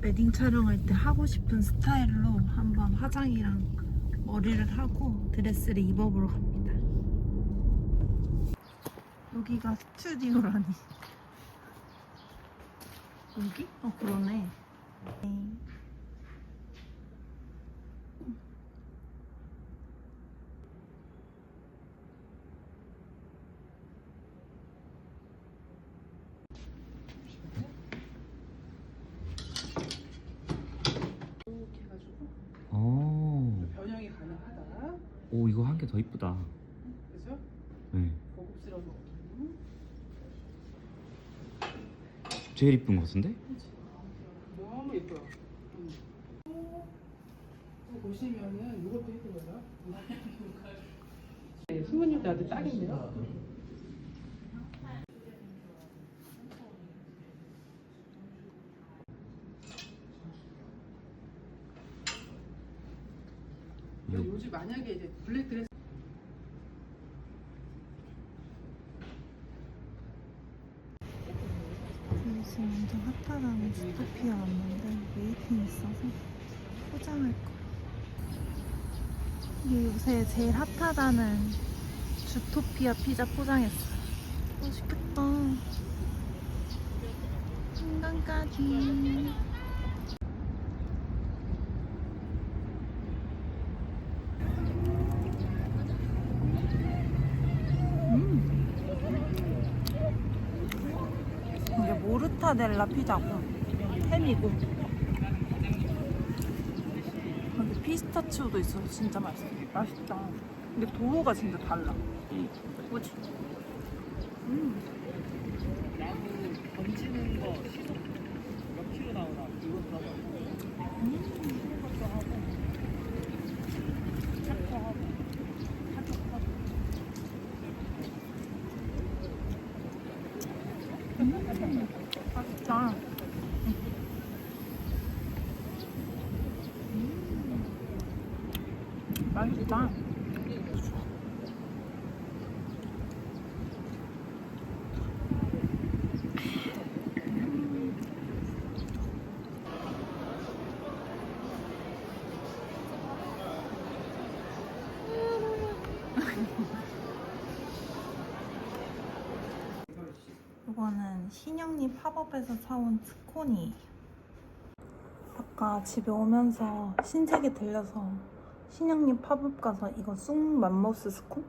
웨딩 촬영할 때 하고 싶은 스타일로 한번 화장이랑 머리를 하고 드레스를 입어보러 갑니다. 여기가 스튜디오라니. 여기? 어 그러네. 네. 이렇게 해가지고 어. 변형이 가능하다. 오 이거 한 개 더 이쁘다. 그죠? 네. 고급스러운 거. 제일 이쁜 것 같은데? 너무 예뻐요. 음. 또 보시면은 이것도 예쁘거든요. 네, 수은이도 아주 딱인데요. 요즘 만약에 이제 블랙 드레스 지금 완전 핫하다는 주토피아 왔는데 웨이팅 있어서 포장할 거야. 이게 요새 제일 핫하다는 주토피아 피자 포장했어요. 맛있겠다. 한강까지. 이게 모르타델라 피자고 햄이고. 여기 피스타치오도 있어서 진짜 맛있어. 맛있다. 근데 도로가 진짜 달라. 그치? 음. 던지는 거 시속 몇 킬로 나오나 이것도 하고 맛있다. 음. 맛있다 이거는 신영리 팝업에서 사온 스콘이에요. 아까 집에 오면서 신세계 들려서 신영리 팝업 가서 이거 쑥 맘모스 스콘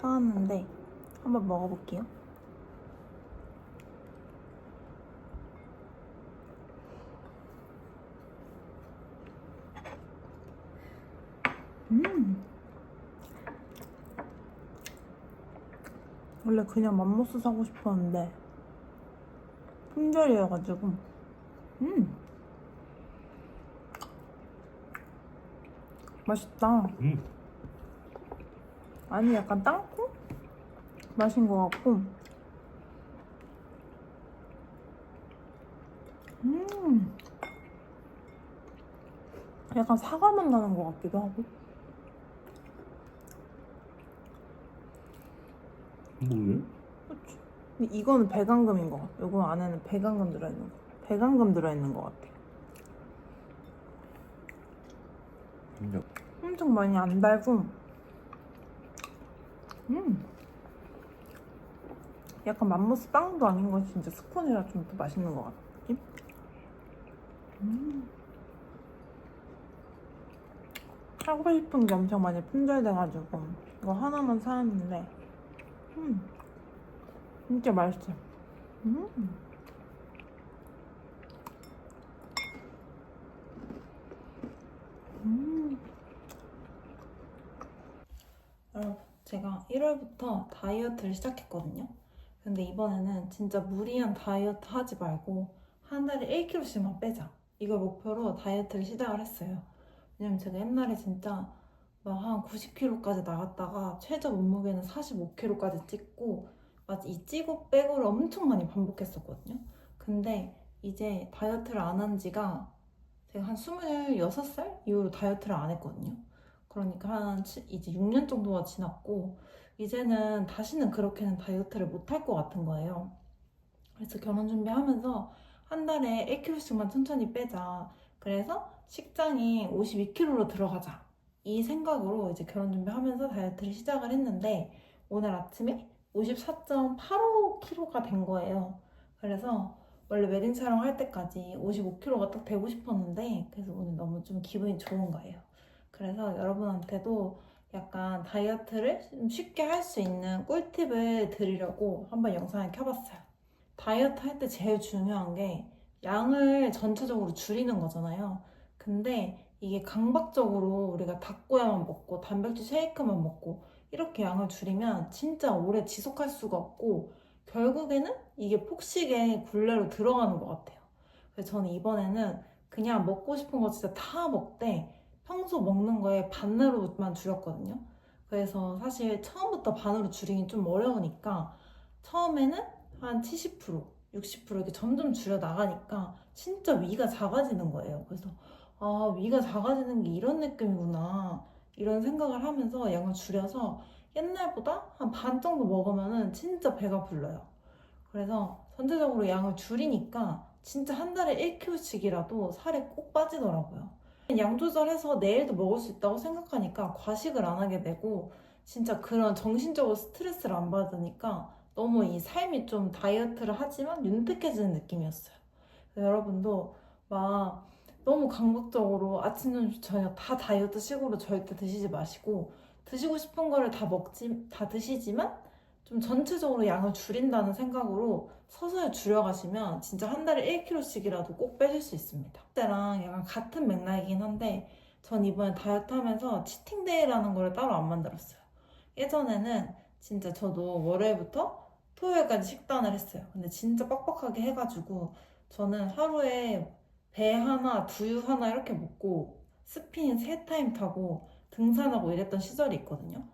사왔는데 한번 먹어볼게요. 음. 원래 그냥 맘모스 사고 싶었는데 품절이어가지고 음 맛있다 음. 아니 약간 땅콩 맛인 것 같고 음 약간 사과 맛 나는 것 같기도 하고? 그치. 근데 이거는 배강금인 것 같아. 이거 안에는 배강금 들어있는 거. 배강금 들어있는 것 같아. 근데 엄청 많이 안 달고. 음. 약간 맘모스 빵도 아닌 거 진짜 스콘이라 좀 더 맛있는 것 같아. 느낌? 음. 하고 싶은 게 엄청 많이 품절돼가지고 이거 하나만 사왔는데 음. 진짜 맛있어. 음. 음. 여러분, 제가 1월부터 다이어트를 시작했거든요. 근데 이번에는 진짜 무리한 다이어트 하지 말고 한 달에 1kg씩만 빼자. 이걸 목표로 다이어트를 시작을 했어요. 왜냐면 제가 옛날에 진짜 막 한 90kg까지 나갔다가 최저 몸무게는 45kg까지 찍고 막이 찌고 빼고를 엄청 많이 반복했었거든요. 근데 이제 다이어트를 안 한 지가 제가 한 26살 이후로 다이어트를 안 했거든요. 그러니까 한 치- 이제 6년 정도가 지났고 이제는 다시는 그렇게는 다이어트를 못 할 것 같은 거예요. 그래서 결혼 준비하면서 한 달에 1kg씩만 천천히 빼자. 그래서 식장이 52kg로 들어가자. 이 생각으로 이제 결혼 준비하면서 다이어트를 시작을 했는데 오늘 아침에 54.85kg가 된 거예요. 그래서 원래 웨딩 촬영할 때까지 55kg가 딱 되고 싶었는데 그래서 오늘 너무 좀 기분이 좋은 거예요. 그래서 여러분한테도 약간 다이어트를 좀 쉽게 할 수 있는 꿀팁을 드리려고 한번 영상을 켜봤어요. 다이어트 할 때 제일 중요한 게 양을 전체적으로 줄이는 거잖아요. 근데 이게 강박적으로 우리가 닭고야만 먹고 단백질 쉐이크만 먹고 이렇게 양을 줄이면 진짜 오래 지속할 수가 없고 결국에는 이게 폭식의 굴레로 들어가는 것 같아요. 그래서 저는 이번에는 그냥 먹고 싶은 거 진짜 다 먹되 평소 먹는 거에 반으로만 줄였거든요. 그래서 사실 처음부터 반으로 줄이긴 좀 어려우니까 처음에는 한 70%, 60% 이렇게 점점 줄여 나가니까 진짜 위가 작아지는 거예요. 그래서 아, 위가 작아지는 게 이런 느낌이구나. 이런 생각을 하면서 양을 줄여서 옛날보다 한 반 정도 먹으면은 진짜 배가 불러요. 그래서 전체적으로 양을 줄이니까 진짜 한 달에 1kg씩이라도 살이 꼭 빠지더라고요. 양 조절해서 내일도 먹을 수 있다고 생각하니까 과식을 안 하게 되고 진짜 그런 정신적으로 스트레스를 안 받으니까 너무 이 삶이 좀 다이어트를 하지만 윤택해지는 느낌이었어요. 여러분도 막 너무 강박적으로 아침, 점심, 저녁 다 다이어트 식으로 절대 드시지 마시고 드시고 싶은 거를 다 먹지, 다 드시지만 좀 전체적으로 양을 줄인다는 생각으로 서서히 줄여가시면 진짜 한 달에 1kg씩이라도 꼭 빼실 수 있습니다. 그때랑 약간 같은 맥락이긴 한데 전 이번에 다이어트 하면서 치팅데이라는 거를 따로 안 만들었어요. 예전에는 진짜 저도 월요일부터 토요일까지 식단을 했어요. 근데 진짜 빡빡하게 해가지고 저는 하루에 배 하나, 두유 하나 이렇게 먹고 스피닝 세 타임 타고 등산하고 이랬던 시절이 있거든요.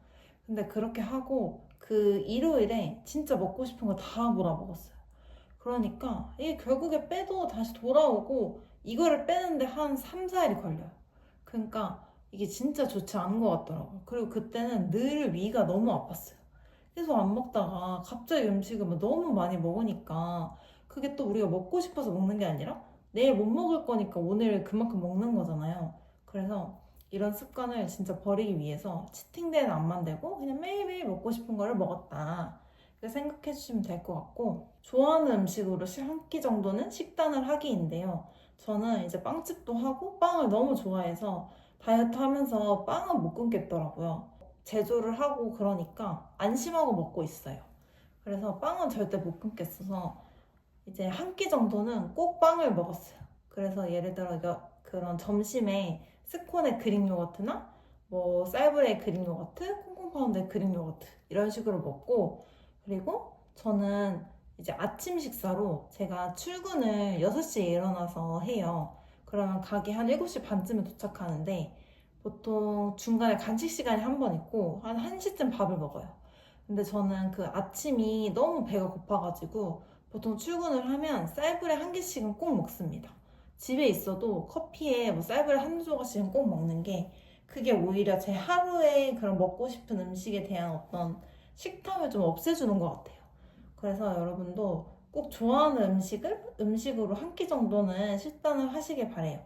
근데 그렇게 하고 그 일요일에 진짜 먹고 싶은 거 다 몰아먹었어요. 그러니까 이게 결국에 빼도 다시 돌아오고 이거를 빼는데 한 3, 4일이 걸려요. 그러니까 이게 진짜 좋지 않은 것 같더라고요. 그리고 그때는 늘 위가 너무 아팠어요. 계속 안 먹다가 갑자기 음식을 막 너무 많이 먹으니까 그게 또 우리가 먹고 싶어서 먹는 게 아니라 내일 못 먹을 거니까 오늘 그만큼 먹는 거잖아요. 그래서 이런 습관을 진짜 버리기 위해서 치팅데이는 안 만들고 그냥 매일매일 먹고 싶은 거를 먹었다. 생각해 주시면 될 것 같고 좋아하는 음식으로 한 끼 정도는 식단을 하기인데요. 저는 이제 빵집도 하고 빵을 너무 좋아해서 다이어트 하면서 빵은 못 끊겠더라고요. 제조를 하고 그러니까 안심하고 먹고 있어요. 그래서 빵은 절대 못 끊겠어서 이제 한 끼 정도는 꼭 빵을 먹었어요. 그래서 예를 들어 그런 점심에 스콘의 그릭 요거트나 뭐 쌀브레이 그릭 요거트, 콩콩 파운드의 그릭 요거트 이런 식으로 먹고 그리고 저는 이제 아침 식사로 제가 출근을 6시에 일어나서 해요. 그러면 가게 한 7시 반쯤에 도착하는데 보통 중간에 간식 시간이 한 번 있고 한 1시쯤 밥을 먹어요. 근데 저는 그 아침이 너무 배가 고파가지고 보통 출근을 하면 쌀브레 한 개씩은 꼭 먹습니다. 집에 있어도 커피에 뭐 쌀브레 한두 조각씩은 꼭 먹는 게 그게 오히려 제 하루에 그런 먹고 싶은 음식에 대한 어떤 식탐을 좀 없애주는 것 같아요. 그래서 여러분도 꼭 좋아하는 음식을 음식으로 한 끼 정도는 식단을 하시길 바래요.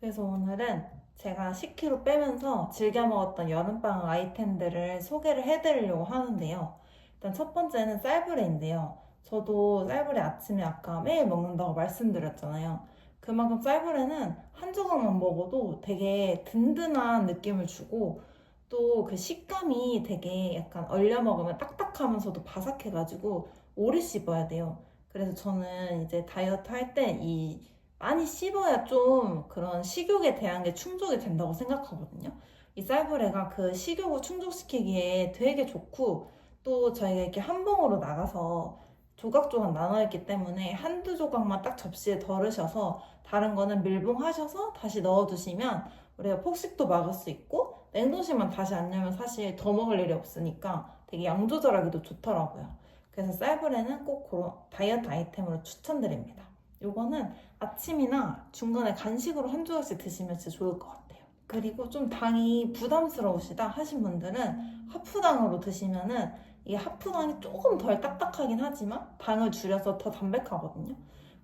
그래서 오늘은 제가 10kg 빼면서 즐겨 먹었던 여름방 아이템들을 소개를 해드리려고 하는데요. 일단 첫 번째는 쌀브레인데요. 저도 쌀브레 아침에 아까 매일 먹는다고 말씀드렸잖아요. 그만큼 쌀브레는 한 조각만 먹어도 되게 든든한 느낌을 주고 또 그 식감이 되게 약간 얼려 먹으면 딱딱하면서도 바삭해가지고 오래 씹어야 돼요. 그래서 저는 이제 다이어트 할 때 이 많이 씹어야 좀 그런 식욕에 대한 게 충족이 된다고 생각하거든요. 이 쌀브레가 그 식욕을 충족시키기에 되게 좋고 또 저희가 이렇게 한 봉으로 나가서 조각조각 나눠 있기 때문에 한두 조각만 딱 접시에 덜으셔서 다른 거는 밀봉하셔서 다시 넣어두시면 우리가 폭식도 막을 수 있고 냉동실만 다시 안 열면 사실 더 먹을 일이 없으니까 되게 양 조절하기도 좋더라고요. 그래서 쌀브레는 꼭 그런 다이어트 아이템으로 추천드립니다. 요거는 아침이나 중간에 간식으로 한 조각씩 드시면 진짜 좋을 것 같아요. 그리고 좀 당이 부담스러우시다 하신 분들은 하프당으로 드시면은 이게 하프당이 조금 덜 딱딱하긴 하지만 당을 줄여서 더 담백하거든요.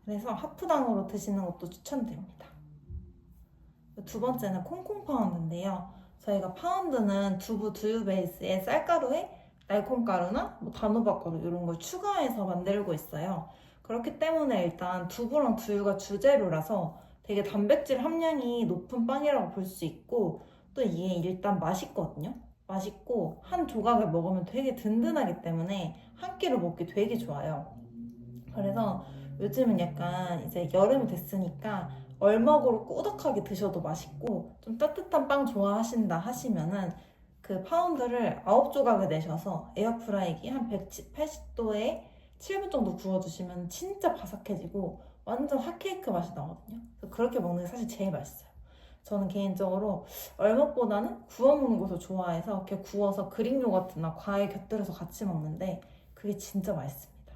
그래서 하프당으로 드시는 것도 추천드립니다. 두 번째는 콩콩 파운드인데요. 저희가 파운드는 두부 두유 베이스에 쌀가루에 날콩가루나 뭐 단호박가루 이런 걸 추가해서 만들고 있어요. 그렇기 때문에 일단 두부랑 두유가 주재료라서 되게 단백질 함량이 높은 빵이라고 볼 수 있고 또 이게 일단 맛있거든요. 맛있고 한 조각을 먹으면 되게 든든하기 때문에 한 끼로 먹기 되게 좋아요. 그래서 요즘은 약간 이제 여름이 됐으니까 얼먹으로 꾸덕하게 드셔도 맛있고 좀 따뜻한 빵 좋아하신다 하시면은 그 파운드를 9조각을 내셔서 에어프라이기 한 180도에 7분 정도 구워주시면 진짜 바삭해지고 완전 핫케이크 맛이 나거든요. 그렇게 먹는 게 사실 제일 맛있어요. 저는 개인적으로 얼먹보다는 구워 먹는 것을 좋아해서 이렇게 구워서 그릭 요거트나 과일 곁들여서 같이 먹는데 그게 진짜 맛있습니다.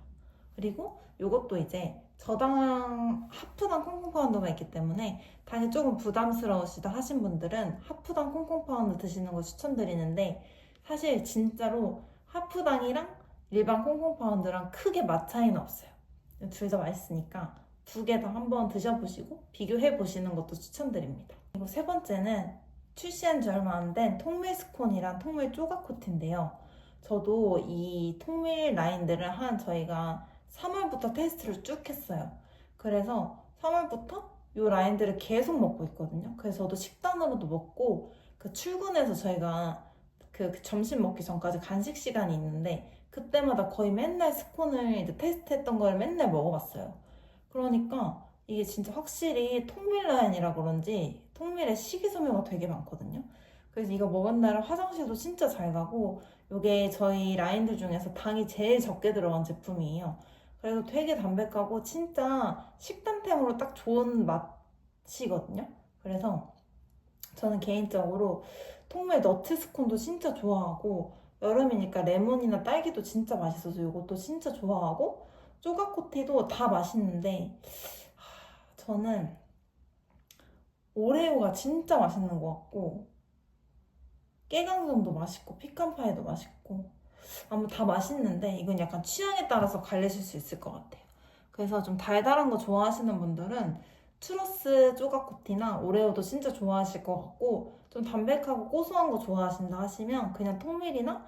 그리고 이것도 이제 저당 하프당 콩콩 파운드가 있기 때문에 당이 조금 부담스러우시다 하신 분들은 하프당 콩콩 파운드 드시는 거 추천드리는데 사실 진짜로 하프당이랑 일반 콩콩 파운드랑 크게 맛 차이는 없어요. 둘 다 맛있으니까 두 개 다 한번 드셔보시고 비교해 보시는 것도 추천드립니다. 그리고 세 번째는 출시한 지 얼마 안 된 통밀 스콘이랑 통밀 조각 코트인데요. 저도 이 통밀 라인들을 한 저희가 3월부터 테스트를 쭉 했어요. 그래서 3월부터 이 라인들을 계속 먹고 있거든요. 그래서 저도 식단으로도 먹고 그 출근해서 저희가 그 점심 먹기 전까지 간식 시간이 있는데 그때마다 거의 맨날 스콘을 이제 테스트했던 걸 맨날 먹어봤어요. 그러니까 이게 진짜 확실히 통밀 라인이라 그런지 통밀에 식이섬유가 되게 많거든요. 그래서 이거 먹은 날은 화장실도 진짜 잘 가고 이게 저희 라인들 중에서 당이 제일 적게 들어간 제품이에요. 그래서 되게 담백하고 진짜 식단템으로 딱 좋은 맛이거든요. 그래서 저는 개인적으로 통밀 너트 스콘도 진짜 좋아하고 여름이니까 레몬이나 딸기도 진짜 맛있어서 이것도 진짜 좋아하고 쪼가코티도 다 맛있는데 하, 저는 오레오가 진짜 맛있는 것 같고 깨강정도 맛있고 피칸파이도 맛있고 아무 다 맛있는데 이건 약간 취향에 따라서 갈리실 수 있을 것 같아요. 그래서 좀 달달한 거 좋아하시는 분들은 추러스 쪼가코티나 오레오도 진짜 좋아하실 것 같고 좀 담백하고 고소한 거 좋아하신다 하시면 그냥 통밀이나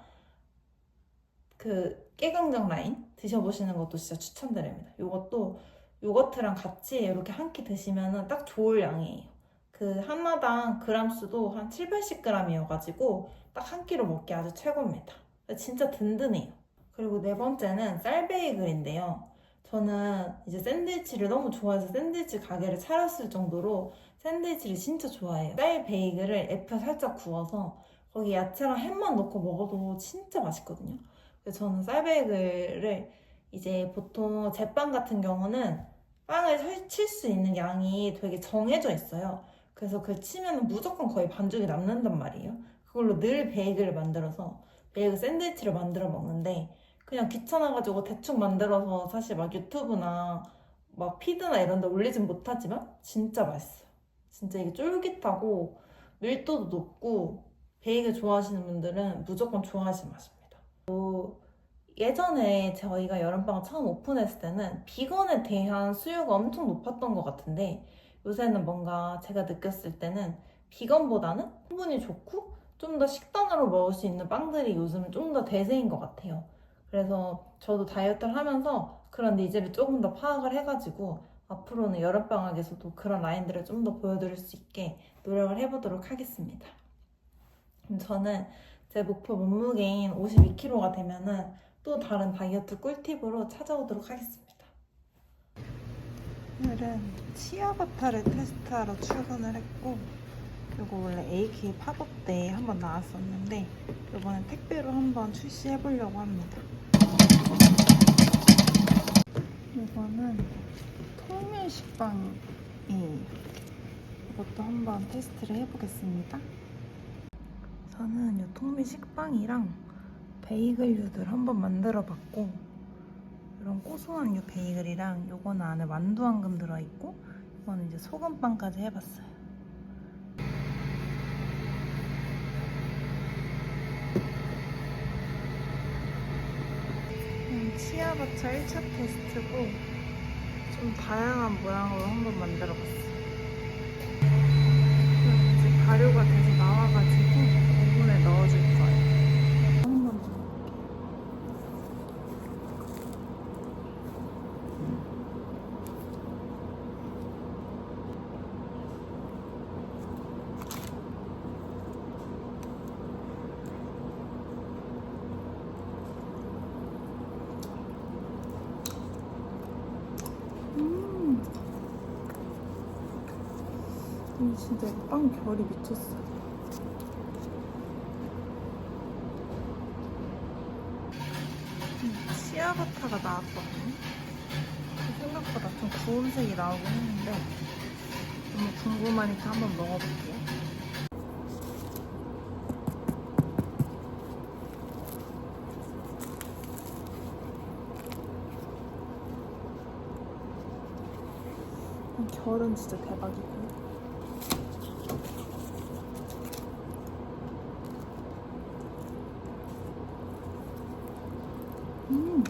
그 깨강정 라인 드셔보시는 것도 진짜 추천드립니다. 이것도 요거트랑 같이 이렇게 한 끼 드시면 딱 좋을 양이에요. 그 하나당 그람 수도 한 7, 80g이어가지고 딱 한 끼로 먹기 아주 최고입니다. 진짜 든든해요. 그리고 네 번째는 쌀베이글인데요. 저는 이제 샌드위치를 너무 좋아해서 샌드위치 가게를 차렸을 정도로 샌드위치를 진짜 좋아해요. 쌀 베이글을 F에 살짝 구워서 거기 야채랑 햄만 넣고 먹어도 진짜 맛있거든요. 그래서 저는 쌀 베이글을 이제 보통 제빵 같은 경우는 빵을 칠 수 있는 양이 되게 정해져 있어요. 그래서 그걸 치면 무조건 거의 반죽이 남는단 말이에요. 그걸로 늘 베이글을 만들어서 베이글 샌드위치를 만들어 먹는데 그냥 귀찮아가지고 대충 만들어서 사실 막 유튜브나 막 피드나 이런 데 올리진 못하지만 진짜 맛있어요. 진짜 이게 쫄깃하고 밀도도 높고 베이글 좋아하시는 분들은 무조건 좋아하실 맛입니다. 또 예전에 저희가 여름방을 처음 오픈했을 때는 비건에 대한 수요가 엄청 높았던 것 같은데 요새는 뭔가 제가 느꼈을 때는 비건보다는 성분이 좋고 좀 더 식단으로 먹을 수 있는 빵들이 요즘은 좀더 대세인 것 같아요. 그래서 저도 다이어트를 하면서 그런 니즈를 조금 더 파악을 해가지고 앞으로는 여름방학에서도 그런 라인들을 좀 더 보여드릴 수 있게 노력을 해보도록 하겠습니다. 저는 제 목표 몸무게인 52kg가 되면은 또 다른 다이어트 꿀팁으로 찾아오도록 하겠습니다. 오늘은 치아바타를 테스트하러 출근을 했고 이거 원래 AK 팝업 때 한번 나왔었는데 이번엔 택배로 한번 출시해 보려고 합니다. 이거는 통밀 식빵이에요. 이것도 한번 테스트를 해보겠습니다. 저는 이 통밀 식빵이랑 베이글류들 한번 만들어 봤고 이런 고소한 이 베이글이랑 요거는 안에 만두 앙금 들어있고 이거는 이제 소금빵까지 해봤어요. 음, 치아바차 1차 테스트고 좀 다양한 모양으로 한번 만들어봤어요. 이제 발효가 돼서 나와가지고 오븐에 넣어줄 거예요. 한번 좀. 음. 이 진짜 빵 결이 미쳤어. 음, 시아바타가 나왔거든요. 생각보다 좀 구운색이 나오긴 했는데 너무 궁금하니까 한번 먹어볼게요. 음, 결은 진짜 대박이고. 음.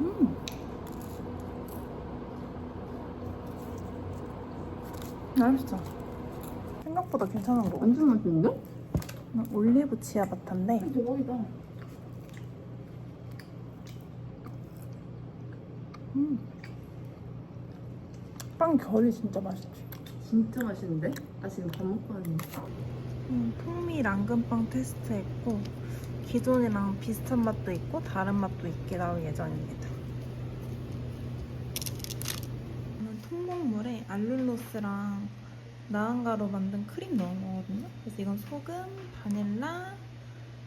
음. 맛있어. 생각보다 괜찮은 거 같아. 완전 맛있는데? 올리브 치아 바타인데 대박이다. 음. 빵 결이 진짜 맛있지. 진짜 맛있는데? 나 지금 밥 먹고 왔는데. 음, 풍미 랑금빵 테스트했고 기존이랑 비슷한 맛도 있고 다른 맛도 있게 나올 예정입니다. 저는 통곡물에 알룰로스랑 나은가루 만든 크림 넣은 거거든요. 그래서 이건 소금, 바닐라,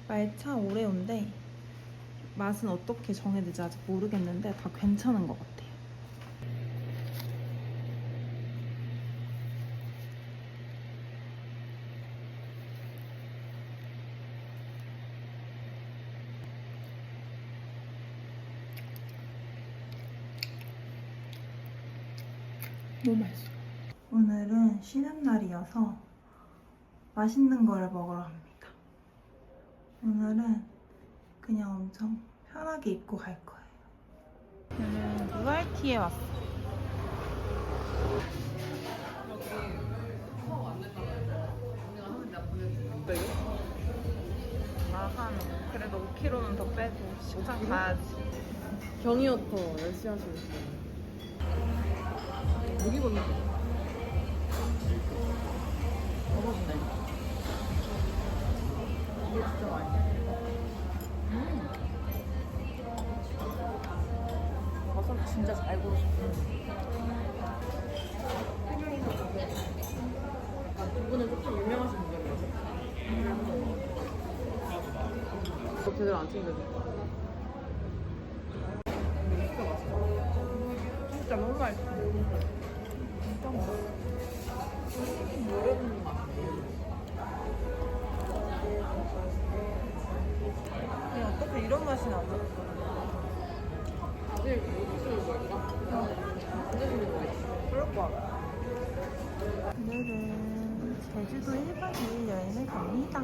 말차, 오레오인데 맛은 어떻게 정해야 될지 아직 모르겠는데 다 괜찮은 것 같아요. 너무 맛있어. 오늘은 쉬는 날이어서 맛있는 거를 먹으러 갑니다. 오늘은 그냥 엄청 편하게 입고 갈 거예요. 오늘 무알티에 왔어. 나한 그래도 5kg는 더 빼고 식장 가야지. 경이어터 열심히 하시고 있어요. 여기 보면 먹어보네. 이게 진짜 맛있어. 음. 버섯 진짜 잘 고르셨어. 두 분은 조금 유명하신 분이에요. 너 제대로 안 챙겨줬다. 진짜 맛있어. 진짜 너무 맛있어. 진짜 맛있어. 맛. 아니, 어떻게 이런 맛이 나지? 있어. 그럴 것 같아. 오늘은 제주도 1박 2일 여행을 갑니다.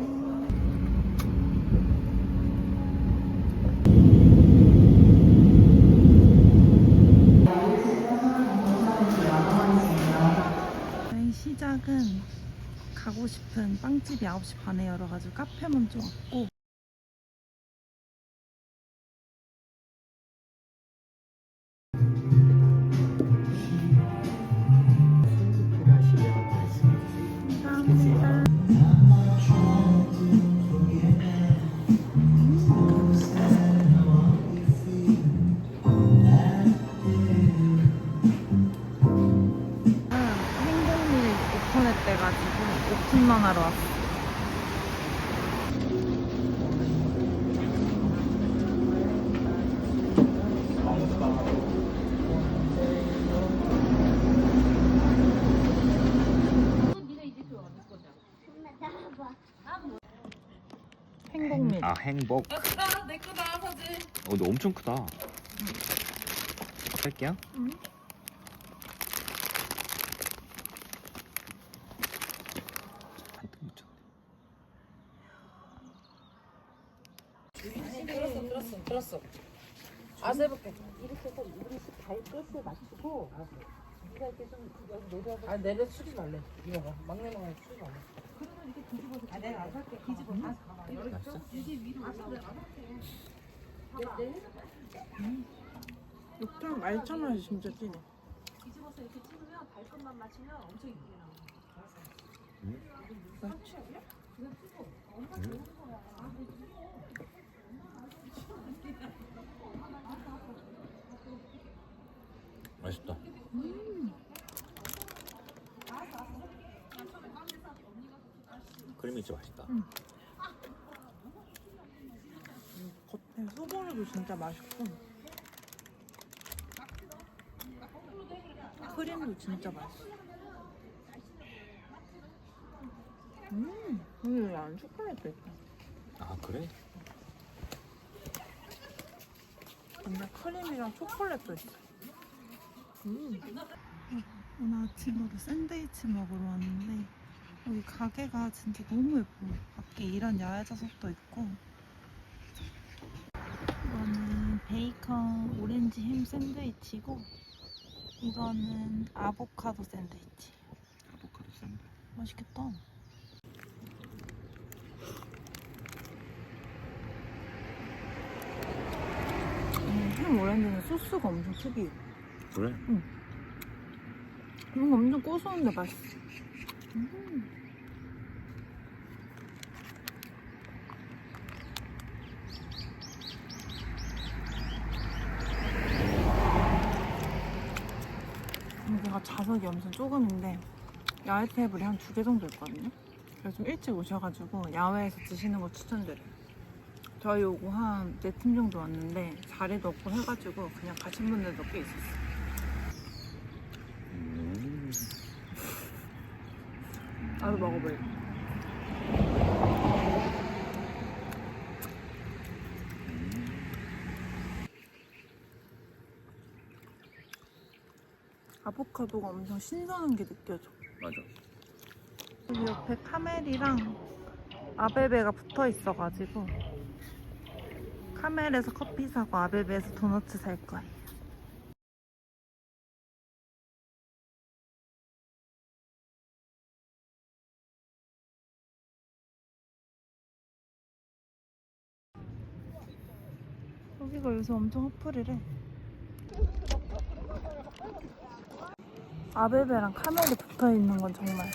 여행 시작은 가고 싶은 빵집이 9시 반에 열어가지고 카페 먼저 왔고 행복. 아내 크다 사진. 어, 근데 엄청 크다. 어, 할게요. 응. 들었어 들었어 들었어. 알아서 볼게. 이렇게 해서 우리 발끝을 맞추고 아 내려 쓰지 말래. 이거 봐 막내 막내 쓰지 말래. 그러면 이렇게 뒤집어서. 아 내가 알게 아, 뒤집어. 아, 여기 알았어? 육탕 말차맛이 진짜 진해. 뒤집어서 이렇게 찍으면 발끝만 맞추면 엄청 이쁘게 나와 맛있다. 크림이 진짜 맛있다. 겉 에 소보루도 진짜 맛있고 크림도 진짜 맛있어. 음, 근데 안 초콜릿도 있다. 아 그래? 근데 크림이랑 초콜릿도 있어. 음. 오늘 아침으로 샌드위치 먹으러 왔는데 여기 가게가 진짜 너무 예뻐요. 밖에 이런 야외 좌석도 있고 이거는 베이컨 오렌지 햄 샌드위치고 이거는 아보카도 샌드위치. 아보카도 샌드. 맛있겠다. 음, 햄 오렌지는 소스가 엄청 특이해. 그래? 이거 엄청 고소한데 맛있어. 음. 여기가 좌석이 엄청 조금인데 야외 테이블이 한 두 개 정도 있거든요. 그래서 좀 일찍 오셔가지고 야외에서 드시는 거 추천드려요. 저희 오고 한 네 팀 정도 왔는데 자리도 없고 해가지고 그냥 가신 분들도 꽤 있었어요. 음. 나도 먹어볼래. 아보카도가 엄청 신선한 게 느껴져. 맞아. 여기 옆에 카멜이랑 아베베가 붙어 있어가지고 카멜에서 커피 사고 아베베에서 도넛 살 거예요. 여기가 요새 엄청 핫플이래. 아베베랑 카멜이 붙어 있는 건 정말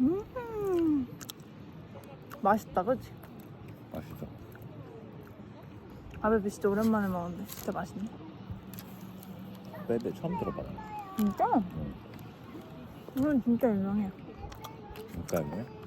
음 맛있다 그치? 맛있어. 아베베 진짜 오랜만에 먹었는데 진짜 맛있네 빼빼 처음 들어봐. 진짜? 이건 진짜 유명해 진짜. 음.